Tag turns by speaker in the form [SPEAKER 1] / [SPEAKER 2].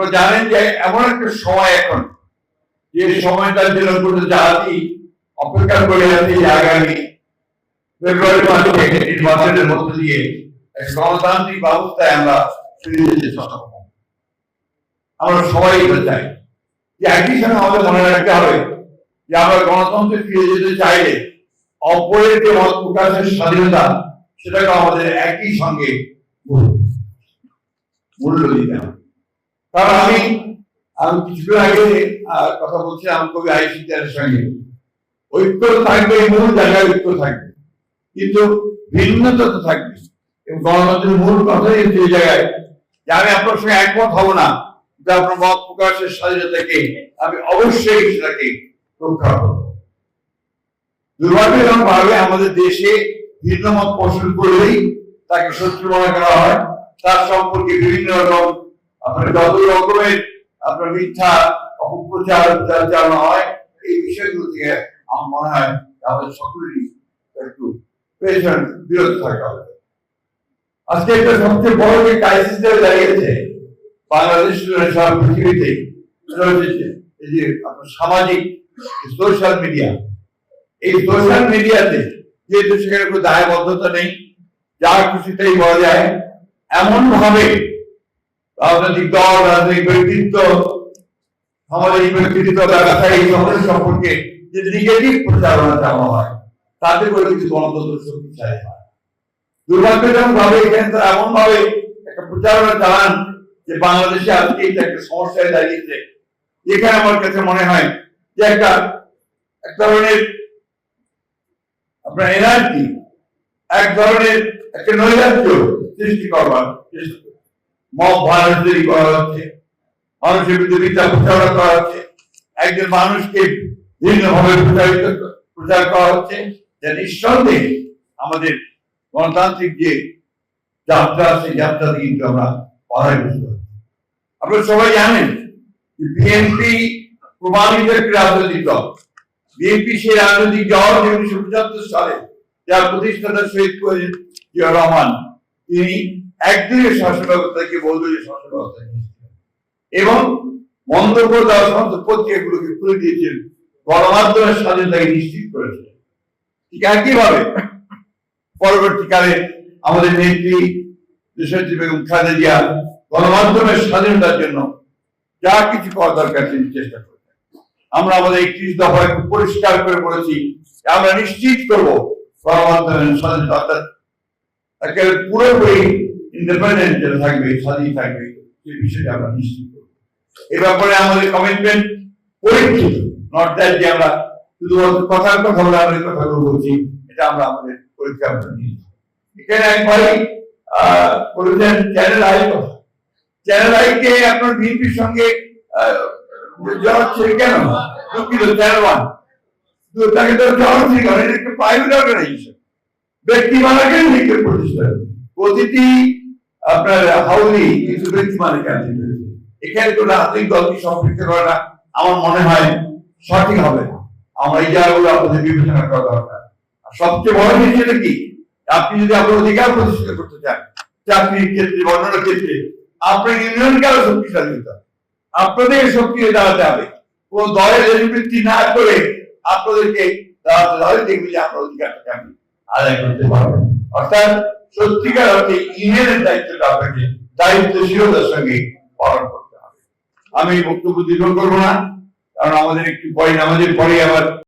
[SPEAKER 1] আপনারা জানেন যে এমন একটা সময় এখন, যে সময়টার জন্য গোটা জাতি অপেক্ষা করে আছে আগামী ফেব্রুয়ারি মাসে নির্বাচনের মধ্য দিয়ে গণতান্ত্রিক ব্যবস্থায় আমরা ফিরে যেতে সক্ষম আমরা সবাই এটা চাই। যে একই আমাদের মনে রাখতে হবে যে আমরা গণতন্ত্রে ফিরে যেতে চাইলে অপরের যে মত প্রকাশের স্বাধীনতা, সেটাকে আমাদের একই সঙ্গে মূল্য দিতে হবে। কারণ আমি আমি আগে কথা সঙ্গে। ঐক্য থাকবে মূল জায়গায় ঐক্য থাকবে। কিন্তু ভিন্নতা তো থাকবে। এবং গণতন্ত্রের মূল জায়গায় যে আমি আপনার সঙ্গে একমত হব না, যে আপনার মত প্রকাশের স্বাধীনতাকে আমি অবশ্যই সেটাকে রক্ষা করব। আমাদের দেশে ভিন্ন মত পোষণ করলেই তাকে শত্রু মনে করা হয়। তার সম্পর্কে বিভিন্ন রকম আপনার যত রকমের আপনার মিথ্যা, অপপ্রচার চালানো হয়, এই বিষয়গুলো থেকে আমার মনে হয় আমাদের সকলেরই একটু পেছন বিরত থাকা হবে আজকে একটা সবচেয়ে বড় যে ক্রাইসিসটা দাঁড়িয়েছে, বাংলাদেশ সারা পৃথিবীতে এই যে আপনার সামাজিক সোশ্যাল মিডিয়া এই সোশ্যাল মিডিয়াতে যেহেতু সেখানে কোনো দায়বদ্ধতা নেই, যা খুশি তাই বলা যায় এমন ভাবে রাজনৈতিক দল, রাজনৈতিক ব্যক্তিত্ব ব্যক্তিত্ব সম্পর্কে যে নেগেটিভ প্রচারণা হয়, তাতে করে গণতন্ত্র শক্তিশালী হয় দুর্ভাগ্যজনক ভাবে এখানে এমন ভাবে একটা প্রচারণা চালান যে বাংলাদেশে আজকে এটা একটা সমস্যায় দাঁড়িয়েছে এখানে আমার কাছে মনে হয় যে একটা, এক ধরনের আপনার এনার্জি এক ধরনের একটা নৈরাজ্য সৃষ্টি করবার চেষ্টা। মব তৈরি করা হচ্ছে। মানুষের বিরুদ্ধে মিথ্যা প্রচারণা করা হচ্ছে। একজন মানুষকে ভিন্নভাবে প্রচারিত প্রচার করা হচ্ছে। যা নিঃসন্দেহে আমাদের গণতান্ত্রিক যে যাত্রা, সেই যাত্রাতে কিন্তু আমরা বাধায় বুঝতে আপনারা সবাই জানেন যে বিএনপি প্রমাণিত একটি রাজনৈতিক দল। বিএনপি সেই রাজনৈতিক দল যে উনিশশো পঁচাত্তর সালে, যার প্রতিষ্ঠাতা শহীদ রহমান। তিনি একদিনের শাসন ব্যবস্থাকে বৌদ্ধের শাসন ব্যবস্থা এবং বন্ধ করে দেওয়া সমস্ত পত্রিকাগুলোকে খুলে দিয়েছেন, গণমাধ্যমের স্বাধীনতাকে নিশ্চিত করেছিলেন ঠিক একইভাবে পরবর্তীকালে আমাদের নেত্রী দেশনেত্রী বেগম খালেদা জিয়া গণমাধ্যমের স্বাধীনতার জন্য যা কিছু করা দরকার তিনি চেষ্টা করেছেন আমরা আমাদের একত্রিশ দফায় পরিষ্কার করে বলেছি আমরা নিশ্চিত করব গণমাধ্যমের স্বাধীনতা, অর্থাৎ পুরোপুরি ইন্ডিপেন্ডেন্ট যেটা থাকবে স্বাধীন থাকবে সেই বিষয়টা আমরা নিশ্চিত করব। এ ব্যাপারে আমাদের কমিটমেন্ট পরীক্ষিত নট দ্যাট যে আমরা কথার কথা বলে আমরা বলছি এটা আমরা আমাদের পরীক্ষা আমরা নিয়েছি এখানে এক ভাই আহ, বলেছেন চ্যানেল আই কথা। চ্যানেল আপনার বিএনপির সঙ্গে জড়াচ্ছে কেন? দুঃখিত চ্যানেল ওয়ান তাকে তো জড়াচ্ছে কেন এটা একটা প্রাইভেট অর্গানাইজেশন ব্যক্তি মালিকের দিকে প্রতিষ্ঠান প্রতিটি আপনার হাউলি এখানে কোনো দলকে সম্পৃক্ত আমার মনে হয় সঠিক হবে না। আমরা এই জায়গাগুলো আপনাদের বিবেচনা করা দরকার। সবচেয়ে বড় কি? আপনি যদি আপনার অধিকার প্রতিষ্ঠিত করতে চান, চাকরির ক্ষেত্রে বা অন্যান্য ক্ষেত্রে, আপনার ইউনিয়নকে আরও শক্তিশালী হতে হবে। আপনাদের শক্তি দাঁড়াতে হবে। কোন দলের না করে আপনাদেরকে দাঁড়াতে হবে দেখবে যে আপনার অধিকারটাকে আমি আদায় করতে পারব অর্থাৎ সত্যিকার অর্থে ইমেলের দায়িত্বটা আপনাকে দায়িত্বশীলতার সঙ্গে পালন করতে হবে। আমি বক্তব্য দীর্ঘ করব না, কারণ আমাদের একটু পরে আমাদের পরে আবার